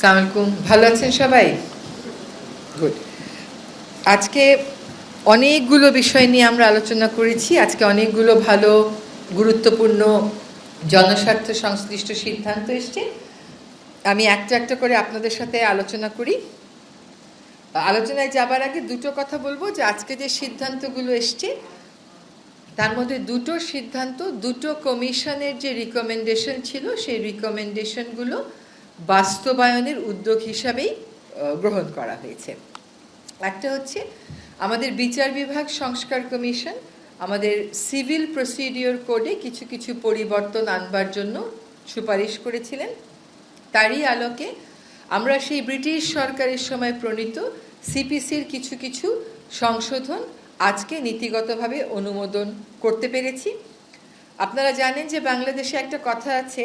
সালামালাইকুম ভালো আছেন সবাই? গুড আজকে অনেকগুলো বিষয় নিয়ে আমরা আলোচনা করেছি। আজকে অনেকগুলো ভালো, গুরুত্বপূর্ণ, জনস্বার্থ সংশ্লিষ্ট সিদ্ধান্ত এসছে। আমি একটা একটা করে আপনাদের সাথে আলোচনা করি। আলোচনায় যাবার আগে দুটো কথা বলব যে আজকে যে সিদ্ধান্তগুলো এসছে, তার মধ্যে দুটো সিদ্ধান্ত, দুটো কমিশনের যে রিকমেন্ডেশন ছিল, সেই রিকমেন্ডেশনগুলো বাস্তবায়নের উদ্যোগ হিসাবেই গ্রহণ করা হয়েছে। একটা হচ্ছে আমাদের বিচার বিভাগ সংস্কার কমিশন, আমাদের সিভিল প্রসিডিওর কোডে কিছু কিছু পরিবর্তন আনবার জন্য সুপারিশ করেছিলেন। তারই আলোকে আমরা সেই ব্রিটিশ সরকারের সময় প্রণীত সিপিসির কিছু কিছু সংশোধন আজকে নীতিগতভাবে অনুমোদন করতে পেরেছি। আপনারা জানেন যে বাংলাদেশে একটা কথা আছে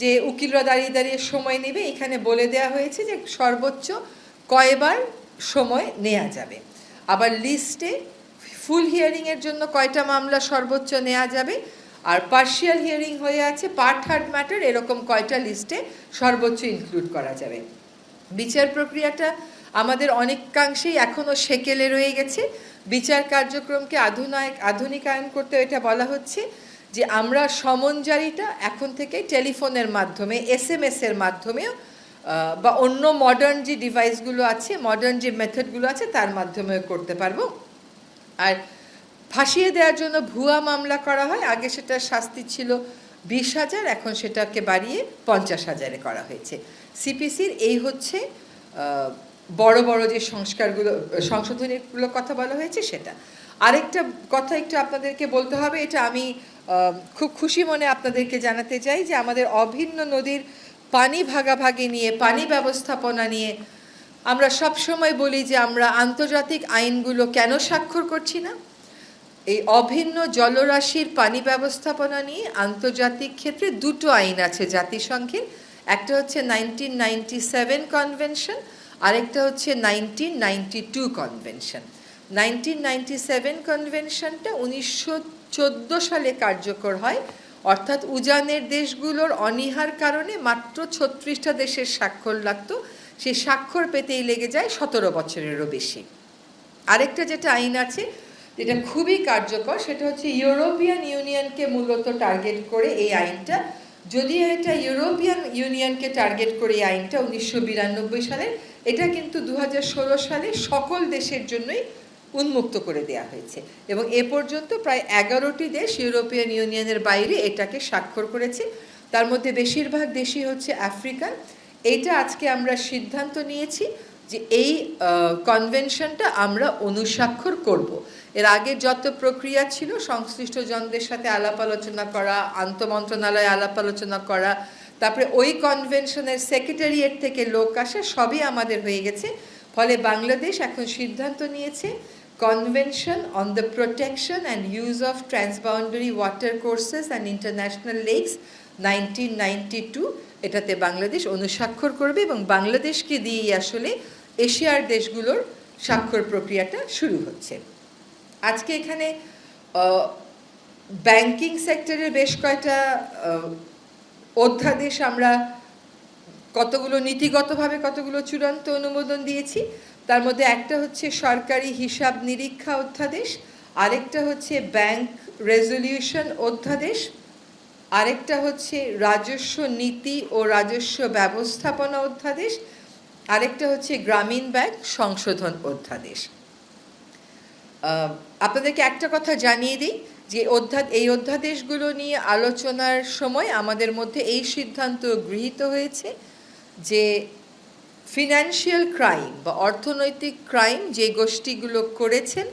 যে উকিলরা দাঁড়িয়ে দাঁড়িয়ে সময় নেবে, এখানে বলে দেয়া হয়েছে যে সর্বোচ্চ কয়বার সময় নেওয়া যাবে। আবার লিস্টে ফুল হিয়ারিংয়ের জন্য কয়টা মামলা সর্বোচ্চ নেওয়া যাবে, আর পার্শিয়াল হিয়ারিং হয়ে আছে পার্ট হার্ড ম্যাটার, এরকম কয়টা লিস্টে সর্বোচ্চ ইনক্লুড করা যাবে। বিচার প্রক্রিয়াটা আমাদের অনেকাংশেই এখনও সেকেলে রয়ে গেছে। বিচার কার্যক্রমকে আধুনায়ক আধুনিকায়ন করতে এটা বলা হচ্ছে। যে আমরা সমনজারিটা এখন থেকে টেলিফোনের মাধ্যমে এস এম এর মাধ্যমেও বা অন্য মডার্ন যে ডিভাইসগুলো আছে মডার্ন যে মেথডগুলো আছে, তার মাধ্যমেও করতে পারব। আর ফাঁসিয়ে দেওয়ার জন্য ভুয়া মামলা করা হয়। আগে সেটার শাস্তি ছিল বিশ হাজার, এখন সেটাকে বাড়িয়ে পঞ্চাশ হাজারে করা হয়েছে। সিপিসির এই হচ্ছে বড় বড় যে সংস্কারগুলো, সংশোধনীগুলোর কথা বলা হয়েছে সেটা। আরেকটা কথা একটু আপনাদেরকে বলতে হবে, এটা আমি খুব খুশি মনে আপনাদেরকে জানাতে চাই যে আমাদের অভিন্ন নদীর পানি ভাগাভাগি নিয়ে, পানি ব্যবস্থাপনা নিয়ে আমরা সব সময় বলি যে আমরা আন্তর্জাতিক আইনগুলো কেন স্বাক্ষর করছি না? এই অভিন্ন জলরাশির পানি ব্যবস্থাপনা নিয়ে আন্তর্জাতিক ক্ষেত্রে দুটো আইন আছে জাতিসংঘের, একটা হচ্ছে নাইনটিন নাইনটি সেভেন কনভেনশন, আরেকটা হচ্ছে nineteen ninety two convention. Nineteen ninety seven কনভেনশনটা উনিশশো চোদ্দ সালে কার্যকর হয়। অর্থাৎ উজানের দেশগুলোর অনীহার কারণে মাত্র ছত্রিশটা দেশের স্বাক্ষর লাগতো। সেই স্বাক্ষর পেতেই লেগে যায় সতেরো বছরেরও বেশি। আরেকটা যেটা আইন আছে, যেটা খুবই কার্যকর, সেটা হচ্ছে ইউরোপিয়ান ইউনিয়নকে মূলত টার্গেট করে এই আইনটা। যদিও এটা ইউরোপিয়ান ইউনিয়নকে টার্গেট করে এই আইনটা উনিশশো বিরানব্বই সালে, এটা কিন্তু দু হাজার ষোলো সালে সকল দেশের জন্যই উন্মুক্ত করে দেয়া হয়েছে। এবং এ পর্যন্ত প্রায় এগারোটি দেশ ইউরোপিয়ান ইউনিয়নের বাইরে এটাকে স্বাক্ষর করেছে। তার মধ্যে বেশিরভাগ দেশই হচ্ছে আফ্রিকান। এইটা আজকে আমরা সিদ্ধান্ত নিয়েছি যে এই কনভেনশনটা আমরা অনুস্বাক্ষর করব। এর আগে যত প্রক্রিয়া ছিল সংশ্লিষ্ট জনদের সাথে আলাপ আলোচনা করা, আন্তমন্ত্রণালয়ে আলাপ আলোচনা করা, তারপরে ওই কনভেনশনের সেক্রেটারিয়েট থেকে লোক আসা, সবই আমাদের হয়ে গেছে। ফলে বাংলাদেশ এখন সিদ্ধান্ত নিয়েছে the protection and use of transboundary water courses and international lakes nineteen ninety two এটাতে বাংলাদেশ অনুস্বাক্ষর করবে এবং বাংলাদেশকে দিয়েই আসলে এশিয়ার দেশগুলোর স্বাক্ষর প্রক্রিয়াটা শুরু হচ্ছে। আজকে এখানে ব্যাংকিং সেক্টরের বেশ কয়টা অধ্যাদেশ আমরা কতগুলো, নীতিগতভাবে কতগুলো চূড়ান্ত অনুমোদন দিয়েছি। তার মধ্যে একটা হচ্ছে সরকারি হিসাব নিরীক্ষা অধ্যাদেশ, আরেকটা হচ্ছে ব্যাংক রেজলিউশন অধ্যাদেশ, আরেকটা হচ্ছে রাজস্ব নীতি ও রাজস্ব ব্যবস্থাপনা অধ্যাদেশ, আরেকটা হচ্ছে গ্রামীণ ব্যাংক সংশোধন অধ্যাদেশ। আপনাদেরকে একটা কথা জানিয়ে দিই যে অধ্যা, এই অধ্যাদেশগুলো নিয়ে আলোচনার সময় আমাদের মধ্যে এই সিদ্ধান্ত গৃহীত হয়েছে যে ফিনান্সিয়াল ক্রাইম বা অর্থনৈতিক ক্রাইম যে গোষ্ঠীগুলো করেছেন,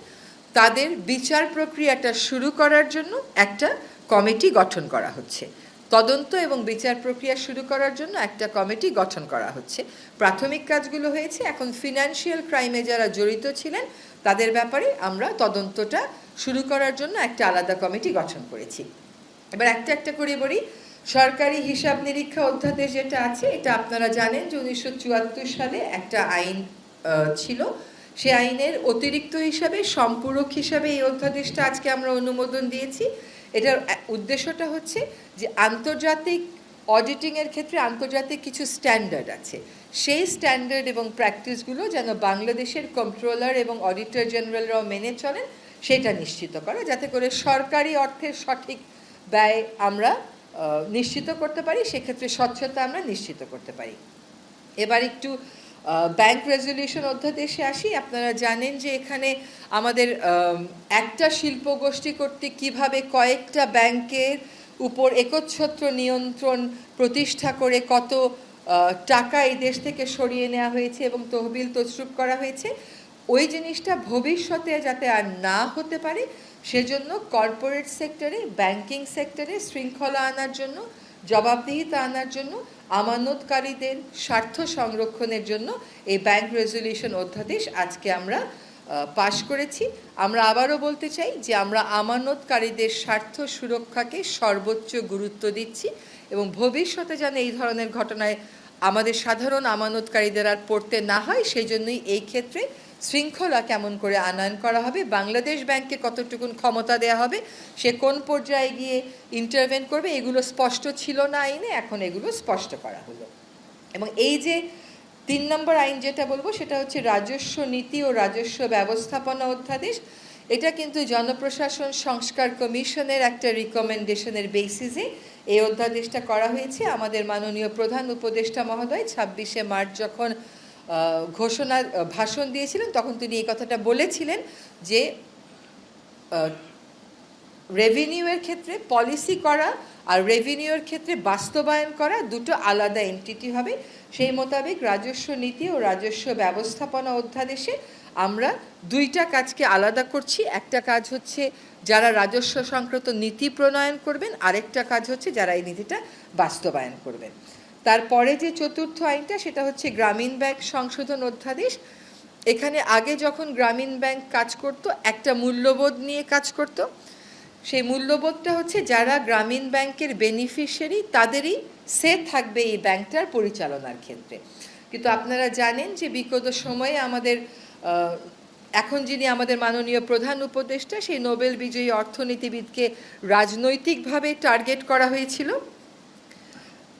তাদের বিচার প্রক্রিয়াটা শুরু করার জন্য একটা কমিটি গঠন করা হচ্ছে। তদন্ত এবং বিচার প্রক্রিয়া শুরু করার জন্য একটা কমিটি গঠন করা হচ্ছে। প্রাথমিক কাজগুলো হয়েছে, এখন ফিনান্সিয়াল ক্রাইমে যারা জড়িত ছিলেন, তাদের ব্যাপারে আমরা তদন্তটা শুরু করার জন্য একটা আলাদা কমিটি গঠন করেছি। এবার একটা একটা করে বলি সরকারি হিসাব নিরীক্ষা অধ্যাদেশ যেটা আছে, এটা আপনারা জানেন যে উনিশশো চুয়াত্তর সালে একটা আইন ছিল। সে আইনের অতিরিক্ত হিসাবে, সম্পূরক হিসাবে এই অধ্যাদেশটা আজকে আমরা অনুমোদন দিয়েছি। এটার উদ্দেশ্যটা হচ্ছে যে আন্তর্জাতিক অডিটিংয়ের ক্ষেত্রে আন্তর্জাতিক কিছু স্ট্যান্ডার্ড আছে। সেই স্ট্যান্ডার্ড এবং প্র্যাকটিসগুলো যেন বাংলাদেশের কন্ট্রোলার এবং অডিটর জেনারেলরাও মেনে চলেন, সেটা নিশ্চিত করা, যাতে করে সরকারি অর্থের সঠিক ব্যয় আমরা নিশ্চিত করতে পারি, সেক্ষেত্রে স্বচ্ছতা আমরা নিশ্চিত করতে পারি। এবার একটু ব্যাংক রেজলিউশন অধ্যাদেশে আসি। আপনারা জানেন যে এখানে আমাদের একটা শিল্প গোষ্ঠী কর্তৃক কীভাবে কয়েকটা ব্যাংকের উপর একচ্ছত্র নিয়ন্ত্রণ প্রতিষ্ঠা করে কত টাকা এই দেশ থেকে সরিয়ে নেওয়া হয়েছে এবং তহবিল তছরুপ করা হয়েছে, ওই জিনিসটা ভবিষ্যতে যাতে আর না হতে পারে সেজন্য কর্পোরেট সেক্টরে ব্যাংকিং সেক্টরে শৃঙ্খলা আনার জন্য, জবাবদিহিতা আনার জন্য, আমানতকারীদের স্বার্থ সংরক্ষণের জন্য এই ব্যাংক রেজলিউশন অধ্যাদেশ আজকে আমরা পাশ করেছি। আমরা আবারও বলতে চাই যে আমরা আমানতকারীদের স্বার্থ সুরক্ষাকে সর্বোচ্চ গুরুত্ব দিচ্ছি এবং ভবিষ্যতে যেন এই ধরনের ঘটনায় আমাদের সাধারণ আমানতকারীদের আর পড়তে না হয় সেই জন্যই এই ক্ষেত্রে শৃঙ্খলা কেমন করে আনয়ন করা হবে? বাংলাদেশ ব্যাংকে কতটুকুন ক্ষমতা দেওয়া হবে? সে কোন পর্যায়ে গিয়ে ইন্টারভেন করবে? এগুলো স্পষ্ট ছিল না আইনে, এখন এগুলো স্পষ্ট করা হলো। এবং এই যে তিন নম্বর আইন যেটা বলব, সেটা হচ্ছে রাজস্ব নীতি ও রাজস্ব ব্যবস্থাপনা অধ্যাদেশ। এটা কিন্তু জনপ্রশাসন সংস্কার কমিশনের একটা রিকমেন্ডেশনের বেসিসে এই অধ্যাদেশটা করা হয়েছে। আমাদের মাননীয় প্রধান উপদেষ্টা মহোদয় ছাব্বিশে মার্চ যখন ঘোষণা ভাষণ দিয়েছিলেন, তখন তিনি এই কথাটা বলেছিলেন যে রেভিনিউয়ের ক্ষেত্রে পলিসি করা আর রেভিনিউয়ের ক্ষেত্রে বাস্তবায়ন করা দুটো আলাদা এন্টিটি হবে। সেই মোতাবেক রাজস্ব নীতি ও রাজস্ব ব্যবস্থাপনা অধ্যাদেশে আমরা দুইটা কাজকে আলাদা করছি। একটা কাজ হচ্ছে যারা রাজস্ব সংক্রান্ত নীতি প্রণয়ন করবেন, আরেকটা কাজ হচ্ছে যারা এই নীতিটা বাস্তবায়ন করবেন। তারপরে যে চতুর্থ আইনটা, সেটা হচ্ছে গ্রামীণ ব্যাংক সংশোধন অধ্যাদেশ। এখানে আগে যখন গ্রামীণ ব্যাংক কাজ করত, একটা মূল্যবোধ নিয়ে কাজ করত। সেই মূল্যবোধটা হচ্ছে যারা গ্রামীণ ব্যাংকের বেনিফিশিয়ারি তাদেরই সে থাকবে এই ব্যাংকটার পরিচালনার ক্ষেত্রে। কিন্তু আপনারা জানেন যে বিগত সময়ে আমাদের এখন যিনি আমাদের মাননীয় প্রধান উপদেষ্টা, সেই নোবেল বিজয়ী অর্থনীতিবিদকে রাজনৈতিকভাবে টার্গেট করা হয়েছিল।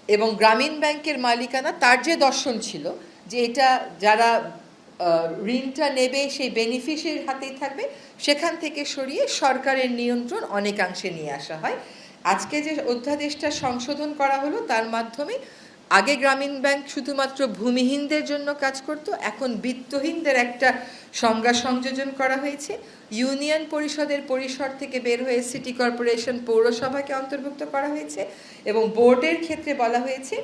এবং গ্রামীণ ব্যাংকের মালিকানা তার যে দর্শন ছিল, যে এটা যারা ঋণটা নেবে, সেই বেনিফিশের হাতেই থাকবে, সেখান থেকে সরিয়ে সরকারের নিয়ন্ত্রণ অনেকাংশে নিয়ে আসা হয়। আজকে যে অধ্যাদেশটা সংশোধন করা হলো, তার মাধ্যমে আগে গ্রামীণ ব্যাংক শুধুমাত্র ভূমিহীনদের জন্য কাজ করত, এখন বিত্তহীনদের একটা সংজ্ঞা সংযোজন করা হয়েছে। ইউনিয়ন পরিষদের পরিসর থেকে বের হয়ে সিটি কর্পোরেশন পৌরসভাকে অন্তর্ভুক্ত করা হয়েছে এবং বোর্ডের ক্ষেত্রে বলা হয়েছে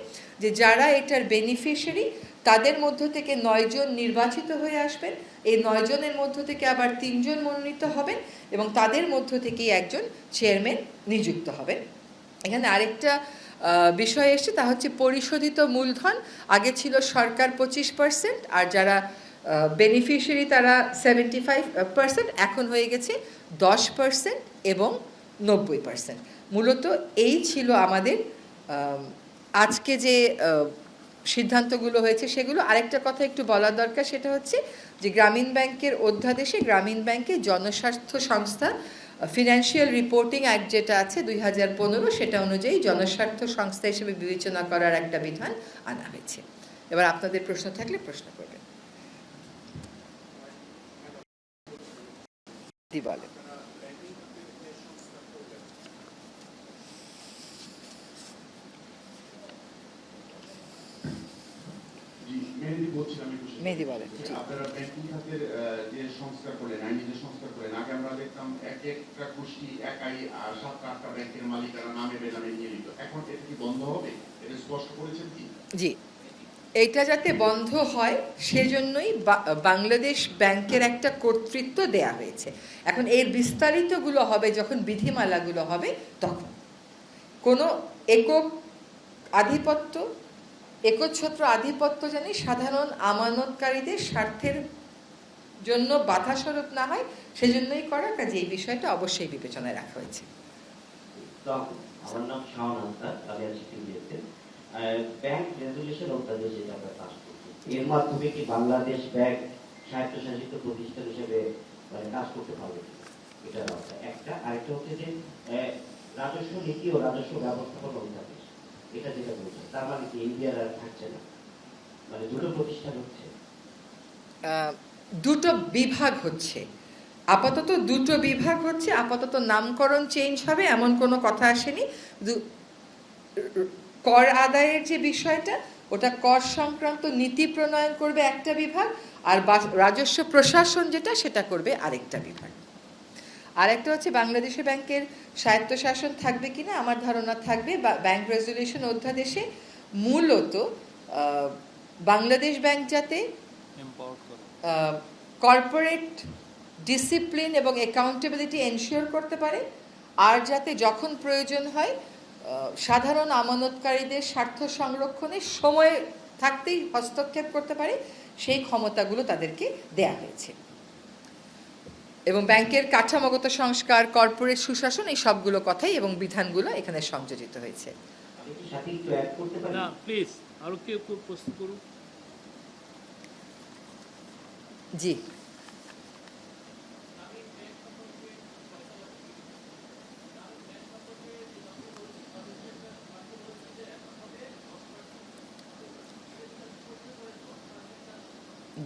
যে যারা এটার বেনিফিশিয়ারি তাদের মধ্য থেকে নয়জন নির্বাচিত হয়ে আসবেন। এই নয়জনের মধ্য থেকে আবার তিনজন মনোনীত হবেন এবং তাদের মধ্য থেকেই একজন চেয়ারম্যান নিযুক্ত হবেন। এখানে আরেকটা বিষয় এসছে, তা হচ্ছে পরিশোধিত মূলধন, আগে ছিল সরকার পঁচিশ পার্সেন্ট আর যারা বেনিফিশিয়ারি তারা সেভেন্টি ফাইভ পার্সেন্ট এখন হয়ে গেছে দশ পার্সেন্ট এবং নব্বই পার্সেন্ট মূলত এই ছিল আমাদের আজকে যে সিদ্ধান্তগুলো হয়েছে সেগুলো। আরেকটা কথা একটু বলার দরকার, সেটা হচ্ছে যে, গ্রামীণ ব্যাংকের অধ্যাদেশে গ্রামীণ ব্যাংকে জনস্বার্থ সংস্থা ফিনান্সিয়াল রিপোর্টিং অ্যাক্ট যেটা আছে দুই হাজার পনেরো, সেটা অনুযায়ী জনস্বার্থ সংস্থা হিসেবে বিবেচনা করার একটা বিধান আনা হয়েছে। এবার আপনাদের প্রশ্ন থাকলে প্রশ্ন করবেন। বলেন জি মেহেদি জি। আপনারা ব্যাংকিং খাতের যে সংস্কার করলেন আইনি যে সংস্কার করলেন আগে আমরা দেখতাম এক একটা গোষ্ঠী একাই সাতটা আটটা ব্যাংকের মালিকারা নামে বেনামে নিয়ে নিত। এখন এটা কি বন্ধ হবে? এটা স্পষ্ট করেছেন কি? জি। এইটা যাতে বন্ধ হয় সেজন্যই বাংলাদেশ ব্যাংকের একটা কর্তৃত্ব দেয়া হয়েছে। এখন এর বিস্তারিতগুলো হবে যখন বিধিমালাগুলো হবে তখন। কোনো একক আধিপত্য একচ্ছত্র আধিপত্য জানি সাধারণ আমানতকারীদের স্বার্থের জন্য বাধাস্বরূপ না হয়, সেজন্যই করা, কাজে এই বিষয়টা অবশ্যই বিবেচনায় রাখা হয়েছে। আমার নাম ব্যাংক রেজুলেশন অধ্যাদেশ যেটা আমরা পাস এর মাধ্যমে কি বাংলাদেশ ব্যাংক স্বায়ত্তশাসিত প্রতিষ্ঠান হিসেবে মানে কাজ করতে পারবে? এটা একটা। আরেকটা হচ্ছে যে রাজস্ব নীতি ও রাজস্ব ব্যবস্থাপনা অধ্যাদেশ এটা যেটা বলছে তার মানে কি ইন্ডিয়ার আর থাকছে না? মানে দুটো প্রতিষ্ঠান হচ্ছে। দুটো বিভাগ হচ্ছে। আপাতত দুটো বিভাগ হচ্ছে, আপাতত নামকরণ চেঞ্জ হবে, এমন কোনো কথা আসেনি। কর আদায়ের যে বিষয়টা, ওটা কর সংক্রান্ত নীতি প্রণয়ন করবে একটা বিভাগ, আর রাজস্ব প্রশাসন যেটা, সেটা করবে আরেকটা বিভাগ। আরেকটা হচ্ছে বাংলাদেশে ব্যাংকের স্বায়ত্তশাসন থাকবে কিনা আমার ধারণা থাকবে। বা ব্যাংক রেজুলেশন অধ্যাদেশে মূলত বাংলাদেশ ব্যাংক যাতে কর্পোরেট ডিসিপ্লিন এবং অ্যাকাউন্টেবিলিটি এনশিওর করতে পারে আর যাতে যখন প্রয়োজন হয় সাধারণ আমানতকারীদের স্বার্থ সংরক্ষণে সময় থাকতেই হস্তক্ষেপ করতে পারে সেই ক্ষমতাগুলো তাদেরকে দেয়া হয়েছে। এবং ব্যাংকের কাঠামোগত সংস্কার কর্পোরেট সুশাসন এই সবগুলো কথাই এবং বিধানগুলো এখানে সংযোজিত হয়েছে। আমি কি সাথে একটু অ্যাড করতে পারি না প্লিজ আরও কেউ কেউ প্রশ্ন করুন। জি।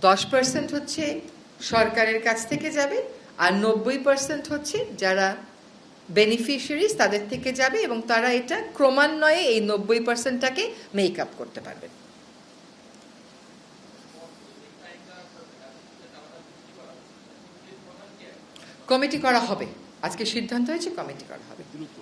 দশ পার্সেন্ট হচ্ছে সরকারের কাছ থেকে যাবে আর নব্বই পার্সেন্ট হচ্ছে যারা বেনিফিশিয়ারিজ তাদের থেকে যাবে এবং তারা এটা ক্রমান্বয়ে এই নব্বই পার্সেন্টটাকে মেক আপ করতে পারবে। কমিটি করা হবে। আজকে সিদ্ধান্ত হয়েছে, কমিটি করা হবে। দ্রুত।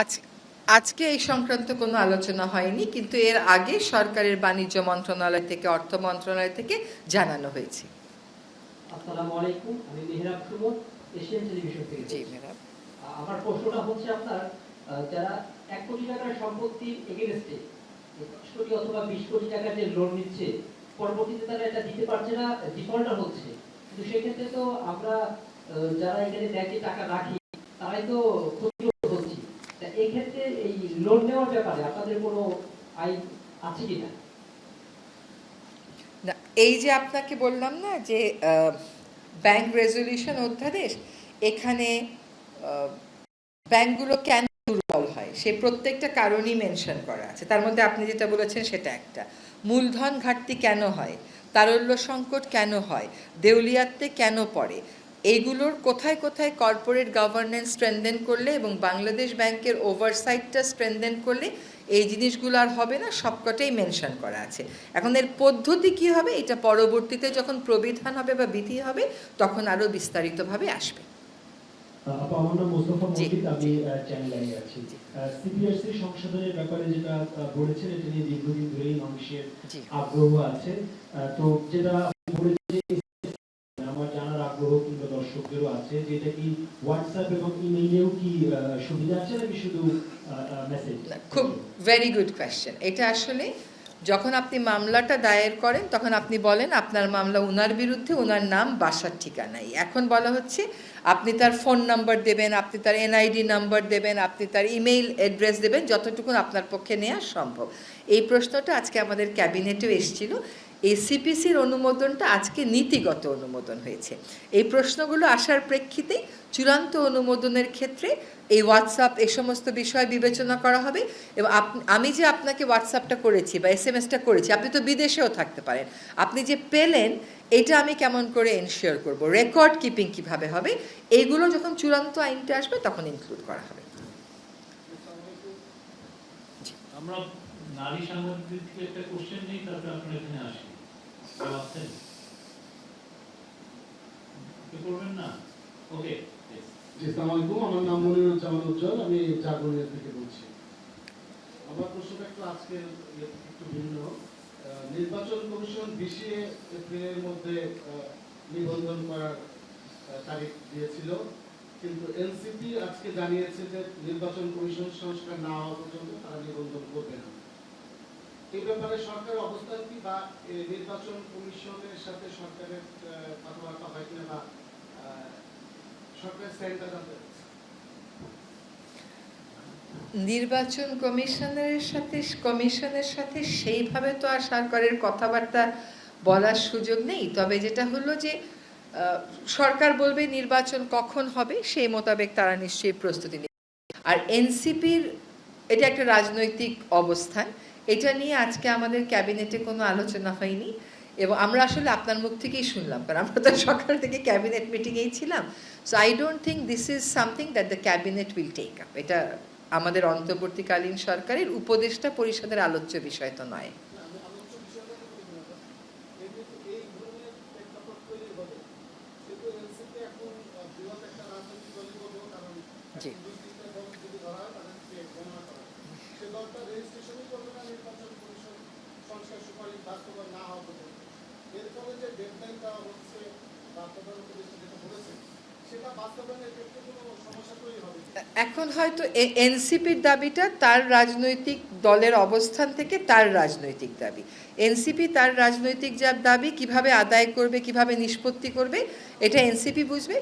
আজ আজকে এই সংক্রান্ত কোনো আলোচনা হয়নি কিন্তু এর আগে সরকারের বাণিজ্য মন্ত্রণালয় থেকে অর্থ মন্ত্রণালয় থেকে জানানো হয়েছে। আসসালামু আলাইকুম আমি মেহরাব সুমন এশিয়ান টেলিভিশন থেকে জি বলছি। আমার প্রশ্নটা হচ্ছে আপনার যারা এক কোটি টাকার সম্পত্তির এগেনস্টে দশ কোটি অথবা বিশ কোটি টাকা যে লোন নিচ্ছে পরবর্তীতে তারা এটা দিতে পারছে না ডিফল্টার হচ্ছে। কিন্তু সেক্ষেত্রে তো আমরা যারা এখানে ব্যাংকে টাকা রাখি তারাই তো ক্ষতিগ্রস্ত হচ্ছি তা এই ক্ষেত্রে এই লোন নেওয়ার ব্যাপারে আপনাদের কোনো আইন আছে না, এই যে আপনাকে বললাম না যে ব্যাংক রেজলিউশন অধ্যাদেশ, এখানে ব্যাংকগুলো কেন দুর্বল হয়? সে প্রত্যেকটা কারণই মেনশন করা আছে। তার মধ্যে আপনি যেটা বলেছেন সেটা একটা। মূলধন ঘাটতি কেন হয়? তারল্য সংকট কেন হয়? দেউলিয়াত্বে কেন পড়ে? এইগুলোর কোথায় কোথায় কর্পোরেট গভর্নেন্স স্ট্রেনদেন করলে এবং বাংলাদেশ ব্যাংকের ওভারসাইটটা স্ট্রেনদেন করলে এই জিনিসগুলো আর হবে না সবকটাই মেনশন করা আছে। এখন এর পদ্ধতি কি হবে? এটা পরবর্তীতে যখন প্রবিধান হবে বা বিধি হবে তখন আরও বিস্তারিতভাবে আসবে। আপা আমার নাম মোস্তফা জি, মজিদ আমি চ্যানেল আছি। জি। সংশোধনের ব্যাপারে যেটা বলেছেন এটা নিয়ে দীর্ঘদিন ধরেই মানুষের আগ্রহ আছে। তো যেটা আপনি আমার জানার আগ্রহ দর্শকদেরও আছে যে এটা কি হোয়াটসঅ্যাপ এবং ইমেইলেও কি সুবিধা আছে নাকি শুধু মেসেজ খুব ভেরি গুড কোয়েশ্চেন এটা আসলে যখন আপনি মামলাটা দায়ের করেন, তখন আপনি বলেন আপনার মামলা উনার বিরুদ্ধে, উনার নাম, বাসার ঠিকানাই এখন বলা হচ্ছে আপনি তার ফোন নাম্বার দেবেন, আপনি তার এনআইডি নাম্বার দেবেন, আপনি তার ইমেইল অ্যাড্রেস দেবেন যতটুকু আপনার পক্ষে নেওয়া সম্ভব। এই প্রশ্নটা আজকে আমাদের ক্যাবিনেটেও এসেছিল। এই সিপিসির অনুমোদনটা আজকে নীতিগত অনুমোদন হয়েছে। এই প্রশ্নগুলো আসার প্রেক্ষিতে চূড়ান্ত অনুমোদনের ক্ষেত্রে এই হোয়াটসঅ্যাপ এ সমস্ত বিষয় বিবেচনা করা হবে এবং আপ- আমি যে আপনাকে হোয়াটসঅ্যাপটা করেছি বা এস এম এসটা করেছি আপনি তো বিদেশেও থাকতে পারেন। আপনি যে পেলেন এটা আমি কেমন করে এনশিওর করব? রেকর্ড কিপিং কীভাবে হবে? এইগুলো যখন চূড়ান্ত আইনটা আসবে তখন ইনক্লুড করা হবে। আমরা নারী সাংবাদিক থেকে একটা কোশ্চেন নেই তারপরে আপনার এখানে আসি কেউ করবেন না? ওকে আলাইকুম আমার নাম মনিরুজ্জামান উজ্জ্বল আমি জাগরণিয়া থেকে বলছি। আমার প্রশ্নটা একটু আজকের ইয়ে একটু ভিন্ন। নির্বাচন কমিশন বিশে এপ্রিলের মধ্যে আহ, নিবন্ধন করার তারিখ দিয়েছিল। কিন্তু এনসিপি আজকে জানিয়েছে যে নির্বাচন কমিশন সংস্কার না হওয়া পর্যন্ত তারা নিবন্ধন করবে না। এই ব্যাপারে কি বা নির্বাচন কমিশনের সাথে সরকারের কথাবার্তা হয় কিনা বা স্ট্যান্ডটা জানতে নির্বাচন কমিশনের সাথে কমিশনের সাথে সেইভাবে তো আর সরকারের কথাবার্তা বলার সুযোগ নেই। তবে যেটা হলো যে সরকার বলবে নির্বাচন কখন হবে, সেই মোতাবেক তারা নিশ্চয়ই প্রস্তুতি নেবে। আর এনসিপির, এটা একটা রাজনৈতিক অবস্থান। এটা নিয়ে আজকে আমাদের ক্যাবিনেটে কোনো আলোচনা হয়নি এবং আমরা আসলে আপনার মুখ থেকেই শুনলাম, কারণ আমরা তো সকাল থেকে ক্যাবিনেট মিটিংয়েই ছিলাম। So I don't think this is something that the cabinet will take up এটা আমাদের অন্তর্বর্তীকালীন সরকারের উপদেষ্টা পরিষদের আলোচ্য বিষয় তো নয়। আমি দলটা রেজিস্ট্রেশনই করবে না নির্বাচন কমিশন সংস্কার সুপারিশ বাস্তবায়ন না হওয়া পর্যন্ত। এর ফলে যে ডেডলাইন দেওয়া হচ্ছে বা প্রধান উপদেষ্টা যেটা বলেছেন, এখন হয়তো এনসিপির দাবিটা তার রাজনৈতিক দলের অবস্থান থেকে তার রাজনৈতিক দাবি। এনসিপি তার রাজনৈতিক যা দাবি কীভাবে আদায় করবে কীভাবে নিষ্পত্তি করবে এটা এনসিপি বুঝবে।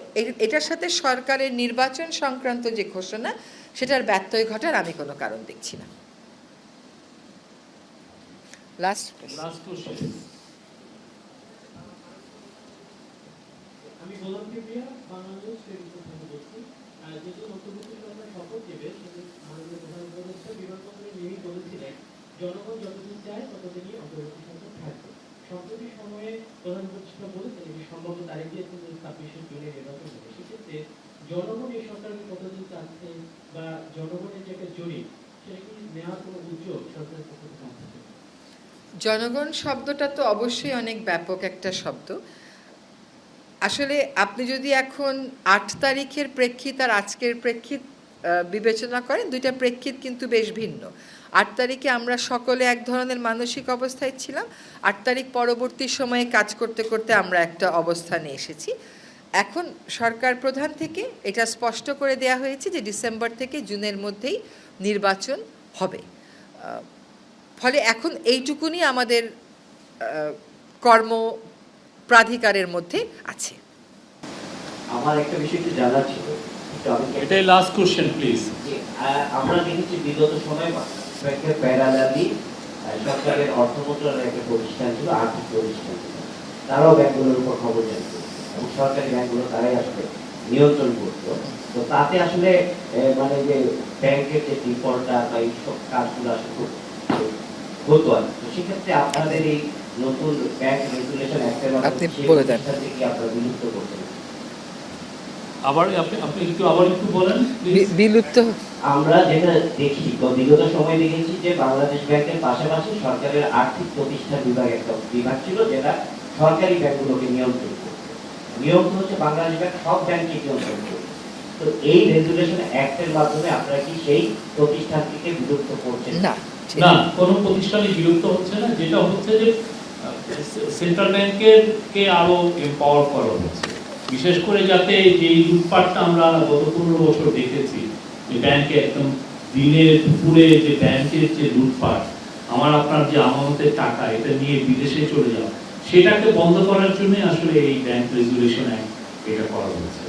এটার সাথে সরকারের নির্বাচন সংক্রান্ত যে ঘোষণা সেটার ব্যত্যয় ঘটার আমি কোনো কারণ দেখছি না। লাস্ট লাস্ট আমি গোলাম বাংলাদেশ টেলিভিশন থেকে বলছি সরকার শপথ দেবে প্রধান উপদেষ্টা বিমানবন্দরে নেমেই বলেছিলেন, জনগণ যতদিন চায়, ততদিনই থাকবে। সম্প্রতি সময়ে প্রধান বলেছেন, এটি সম্ভব তারিখ দিয়েছেন যে ছাব্বিশে জুনে নির্বাচন হবে। সেক্ষেত্রে জনগণ এই সরকারকে কতদিন চাচ্ছে বা জনগণের যে একটা জরিপ, সেটা নেওয়ার কোনো উদ্যোগ সরকারের পক্ষ থেকে জনগণ শব্দটা তো অবশ্যই অনেক ব্যাপক একটা শব্দ। আসলে আপনি যদি এখন আট তারিখের প্রেক্ষিত আর আজকের প্রেক্ষিত বিবেচনা করেন, দুইটা প্রেক্ষিত কিন্তু বেশ ভিন্ন। আট তারিখে আমরা সকলে এক ধরনের মানসিক অবস্থায় ছিলাম। আট তারিখ পরবর্তী সময়ে কাজ করতে করতে আমরা একটা অবস্থানে এসেছি। এখন সরকার প্রধান থেকে এটা স্পষ্ট করে দেয়া হয়েছে যে ডিসেম্বর থেকে জুনের মধ্যেই নির্বাচন হবে। ফলে এখন এইটুকুনি আমাদের কর্ম প্রাধিকারের মধ্যে আছে। আমার একটা বিষয় একটু জানার ছিল। এটাই লাস্ট কোশ্চেন প্লিজ আমরা দেখেছি বিগত সময় প্যারালালি সরকারের অর্থ মন্ত্রণালয়ের একটা প্রতিষ্ঠান ছিল আর্থিক প্রতিষ্ঠান তারাও ব্যাংকগুলোর উপর খবর জানত এবং সরকারি ব্যাংকগুলো তারাই আসলে নিয়ন্ত্রণ করতো। তো তাতে আসলে আহ, মানে যে ব্যাংকের যে ডিফল্টটা বা এই সব কাজগুলো আসলে হতো আর তো সেক্ষেত্রে আপনাদের এই নতুন ব্যাংক রেগুলেশন অ্যাক্টের আপনি বলে দেন। বিলুপ্ত আবার আপনি আপনি একটু আবার একটু বলেন বিলুপ্ত? আমরা যেটা দেখি বিগত সময় দেখেছি যে বাংলাদেশ ব্যাংকের পাশাপাশি সরকারের আর্থিক প্রতিষ্ঠান বিভাগ একটা বিভাগ ছিল যেটা সরকারি ব্যাংকগুলোকে নিয়ন্ত্রণ করত। নিয়ম হচ্ছে বাংলাদেশ ব্যাংক সব ব্যাংককে নিয়ন্ত্রণ করত। তো এই রেজুলেশন অ্যাক্টের মাধ্যমে আপনারা কি সেই প্রতিষ্ঠানটিকে বিলুপ্ত করছেন? না। না কোনো প্রতিষ্ঠানে বিরক্ত হচ্ছে না যেটা হচ্ছে যে সেন্ট্রাল ব্যাংকের কে আরও এম্পাওয়ার করা হচ্ছে। বিশেষ করে যাতে যে লুটপাটটা আমরা গত পনেরো বছর দেখেছি, যে ব্যাংকে একদম দিনের দুপুরে যে ব্যাংকের যে লুটপাট, আমার আপনার যে আমানতের টাকা, এটা নিয়ে বিদেশে চলে যাওয়া, সেটাকে বন্ধ করার জন্য আসলে এই ব্যাংক রেগুলেশন অ্যাক্ট এটা করা হয়েছে।